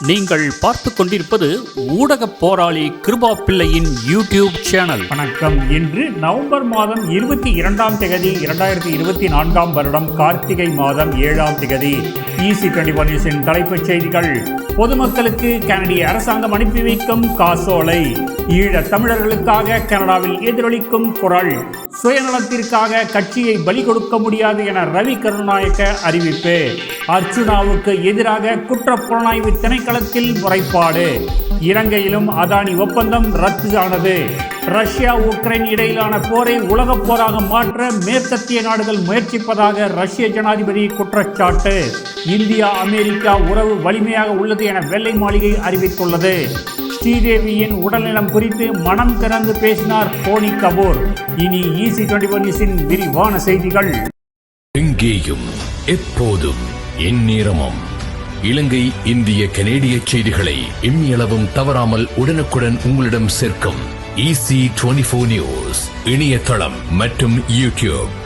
நீங்கள் பார்த்து கொண்டிருப்பது ஊடக போராளி கிருபா பிள்ளையின் யூடியூப் சேனல். வணக்கம். இன்று நவம்பர் மாதம் இருபத்தி இரண்டாம் திகதி இரண்டாயிரத்தி இருபத்தி நான்காம் வருடம் கார்த்திகை மாதம் ஏழாம் திகதி ஈசி டுவெண்டி நியூஸின் தலைப்புச் செய்திகள். பொதுமக்களுக்கு கனடிய அரசாங்கம் அனுப்பி வைக்கும் காசோலை. ஈழத் தமிழர்களுக்காக கனடாவில் எதிரொலிக்கும் குரல். சுயநலத்திற்காக கட்சியை பலி கொடுக்க முடியாது என ரவி கருணாயக்க அறிவிப்பு. அர்ச்சுனாவுக்கு எதிராக குற்றப்புலனாய்வு திணைக்களத்தில் முறைப்பாடு. இலங்கையிலும் அதானி ஒப்பந்தம் ரத்து ஆனது ரஷ்யா உக்ரைன் இடையிலான போரை உலகப் போராக மாற்ற மேற்கத்திய நாடுகள் முயற்சிப்பதாக ரஷ்ய ஜனாதிபதி குற்றச்சாட்டு. இந்தியா அமெரிக்கா உறவு வலிமையாக உள்ளது என வெள்ளை மாளிகை அறிவித்துள்ளது. ஸ்ரீதேவியின் உடல்நலம் குறித்து மனம் திறந்து பேசினார் போனி கபூர். இனி ஈசி டுவெண்டி விரிவான செய்திகள். எங்கேயும் எப்போதும் எந்நேரமும். இலங்கை இந்திய கனேடிய செய்திகளை இம்மியளவும் தவறாமல் உடனுக்குடன் உங்களிடம் சேர்க்கும் இசி ஈசி டுவெண்டி நியூஸ் இணையதளம் மற்றும் YouTube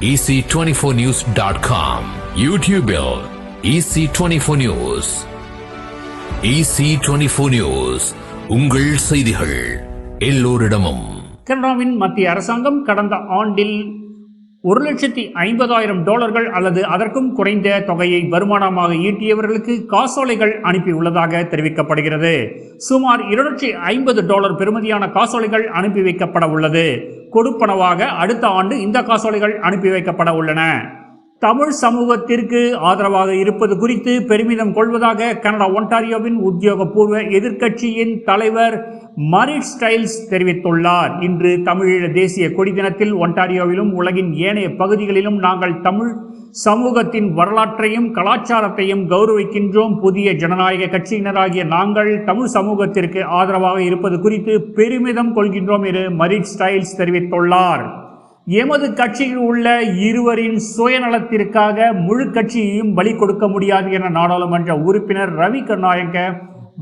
EC twenty four news dot com யூடியூபில் EC twenty four news EC twenty four news உங்கள் செய்திகள் எல்லோரிடமும். கனடாவின் மத்திய அரசாங்கம் கடந்த ஆண்டில் ஒரு லட்சத்தி ஐம்பதாயிரம் டாலர்கள் அல்லது அதற்கும் குறைந்த தொகையை வருமானமாக ஈட்டியவர்களுக்கு காசோலைகள் அனுப்பியுள்ளதாக தெரிவிக்கப்படுகிறது. சுமார் இருநூற்றி ஐம்பது டாலர் பெறுமதியான காசோலைகள் அனுப்பி வைக்கப்பட உள்ளது. கொடுப்பனவாக அடுத்த ஆண்டு இந்த காசோலைகள் அனுப்பி வைக்கப்பட உள்ளன. தமிழ் சமூகத்திற்கு ஆதரவாக இருப்பது குறித்து பெருமிதம் கொள்வதாக கனடா ஒன்டாரியோவின் உத்தியோகபூர்வ எதிர்க்கட்சியின் தலைவர் மரிட் ஸ்டைல்ஸ் தெரிவித்துள்ளார். இன்று தமிழீழ தேசிய கொடி தினத்தில் ஒன்டாரியோவிலும் உலகின் ஏனைய பகுதிகளிலும் நாங்கள் தமிழ் சமூகத்தின் வரலாற்றையும் கலாச்சாரத்தையும் கௌரவிக்கின்றோம் புதிய ஜனநாயக கட்சியினராகிய நாங்கள் தமிழ் சமூகத்திற்கு ஆதரவாக இருப்பது குறித்து பெருமிதம் கொள்கின்றோம் என மரிட் ஸ்டைல்ஸ் தெரிவித்துள்ளார். எமது கட்சியில் உள்ள இருவரின் சுயநலத்திற்காக முழு கட்சியையும் பலி கொடுக்க முடியாது என நாடாளுமன்ற உறுப்பினர் ரவி கர்நாயக்க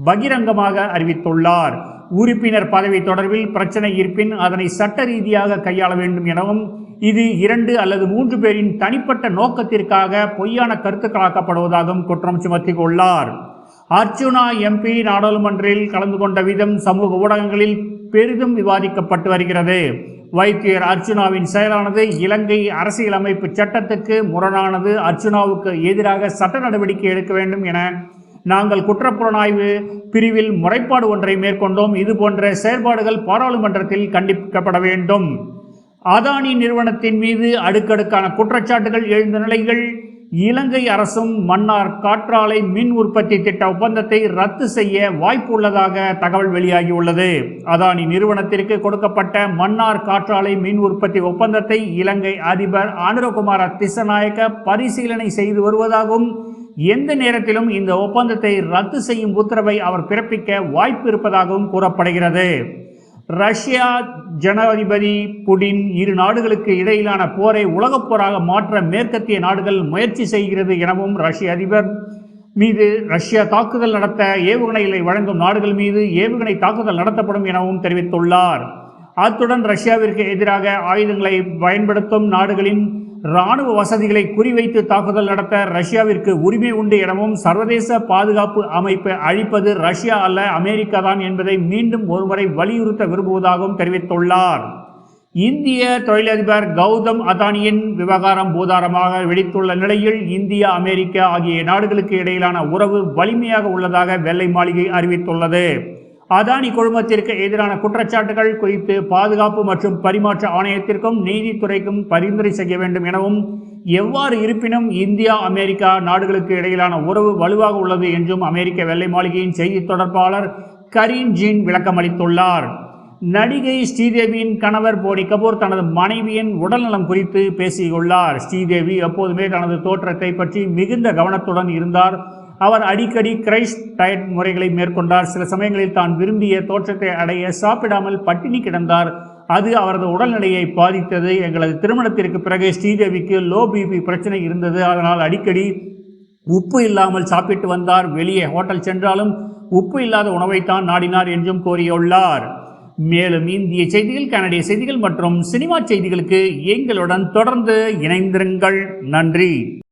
பகிரங்கமாக அறிவித்துள்ளார். உறுப்பினர் பதவி தொடர்பில் பிரச்சனை இருப்பின் அதனை சட்ட ரீதியாக கையாள வேண்டும் எனவும் இது இரண்டு அல்லது மூன்று பேரின் தனிப்பட்ட நோக்கத்திற்காக பொய்யான கருத்துக்களாக்கப்படுவதாகவும் குற்றம் சுமத்தியுள்ளார். அர்ச்சுனா எம்பி நாடாளுமன்றில் கலந்து கொண்ட விதம் சமூக ஊடகங்களில் பெரிதும் விவாதிக்கப்பட்டு வருகிறது. வைத்தியர் அர்ச்சுனாவின் செயலானது இலங்கை அரசியலமைப்பு சட்டத்துக்கு முரணானது. அர்ச்சுனாவுக்கு எதிராக சட்ட நடவடிக்கை எடுக்க வேண்டும் என நாங்கள் குற்றப்புலனாய்வு பிரிவில் முறைப்பாடு ஒன்றை மேற்கொண்டோம். இது போன்ற செயற்பாடுகள் பாராளுமன்றத்தில் கண்டிக்கப்பட வேண்டும். அதானி நிறுவனத்தின் மீது அடுக்கடுக்கான குற்றச்சாட்டுகள் எழுந்த நிலையில் இலங்கை அரசும் மன்னார் காற்றாலை மின் உற்பத்தி திட்ட ஒப்பந்தத்தை ரத்து செய்ய வாய்ப்பு உள்ளதாக தகவல் வெளியாகியுள்ளது. அதானி நிறுவனத்திற்கு கொடுக்கப்பட்ட மன்னார் காற்றாலை மின் உற்பத்தி ஒப்பந்தத்தை இலங்கை அதிபர் ஆனுரகுமார திசநாயக்க பரிசீலனை செய்து வருவதாகவும் எந்த நேரத்திலும் இந்த ஒப்பந்தத்தை ரத்து செய்யும் உத்தரவை அவர் பிறப்பிக்க வாய்ப்பு இருப்பதாகவும் கூறப்படுகிறது. ரஷ்யா ஜனாதிபதி புடின் இரு நாடுகளுக்கு இடையிலான போரை உலகப் போராக மாற்ற மேற்கத்திய நாடுகள் முயற்சி செய்கிறது எனவும் ரஷ்ய அதிபர் மீது ரஷ்யா தாக்குதல் நடத்த ஏவுகணைகளை வழங்கும் நாடுகள் மீது ஏவுகணை தாக்குதல் நடத்தப்படும் எனவும் தெரிவித்துள்ளார். அத்துடன் ரஷ்யாவிற்கு எதிராக ஆயுதங்களை பயன்படுத்தும் நாடுகளின் இராணுவ வசதிகளை குறிவைத்து தாக்குதல் நடத்த ரஷ்யாவிற்கு உரிமை உண்டு எனவும் சர்வதேச பாதுகாப்பு அமைப்பை அழிப்பது ரஷ்யா அல்ல அமெரிக்கா தான் என்பதை மீண்டும் ஒருமுறை வலியுறுத்த விரும்புவதாகவும் தெரிவித்துள்ளார். இந்திய தொழிலதிபர் கௌதம் அதானியின் விவகாரம் பூதாரமாக வெடித்துள்ள நிலையில் இந்தியா அமெரிக்கா ஆகிய நாடுகளுக்கு இடையிலான உறவு வலிமையாக உள்ளதாக வெள்ளை மாளிகை அறிவித்துள்ளது. அதானி குழுமத்திற்கு எதிரான குற்றச்சாட்டுகள் குறித்து பாதுகாப்பு மற்றும் பரிமாற்ற ஆணையத்திற்கும் நீதித்துறைக்கும் பரிந்துரை செய்ய வேண்டும் எனவும் எவ்வாறு இருப்பினும் இந்தியா அமெரிக்கா நாடுகளுக்கு இடையிலான உறவு வலுவாக உள்ளது என்றும் அமெரிக்க வெள்ளை மாளிகையின் செய்தி தொடர்பாளர் கரீன் ஜீன் விளக்கமளித்துள்ளார் நடிகை ஸ்ரீதேவியின் கணவர் போனி கபூர் தனது மனைவியின் உடல்நலம் குறித்து பேசியுள்ளார். ஸ்ரீதேவி எப்போதுமே தனது தோற்றத்தை பற்றி மிகுந்த கவனத்துடன் இருந்தார். அவர் அடிக்கடி கிரைஸ்ட் டயட் முறைகளை மேற்கொண்டார். சில சமயங்களில் தான் விரும்பிய தோற்றத்தை அடைய சாப்பிடாமல் பட்டினி கிடந்தார். அது அவரது உடல்நிலையை பாதித்தது. எங்களது திருமணத்திற்கு பிறகு ஸ்ரீதேவிக்கு லோ பிபி பிரச்சனை இருந்தது. அதனால் அடிக்கடி உப்பு இல்லாமல் சாப்பிட்டு வந்தார். வெளியே ஹோட்டல் சென்றாலும் உப்பு இல்லாத உணவைத்தான் நாடினார் என்றும் கூறியுள்ளார். மேலும் இந்திய செய்திகள் கனடிய செய்திகள் மற்றும் சினிமா செய்திகளுக்கு எங்களுடன் தொடர்ந்து இணைந்திருங்கள். நன்றி.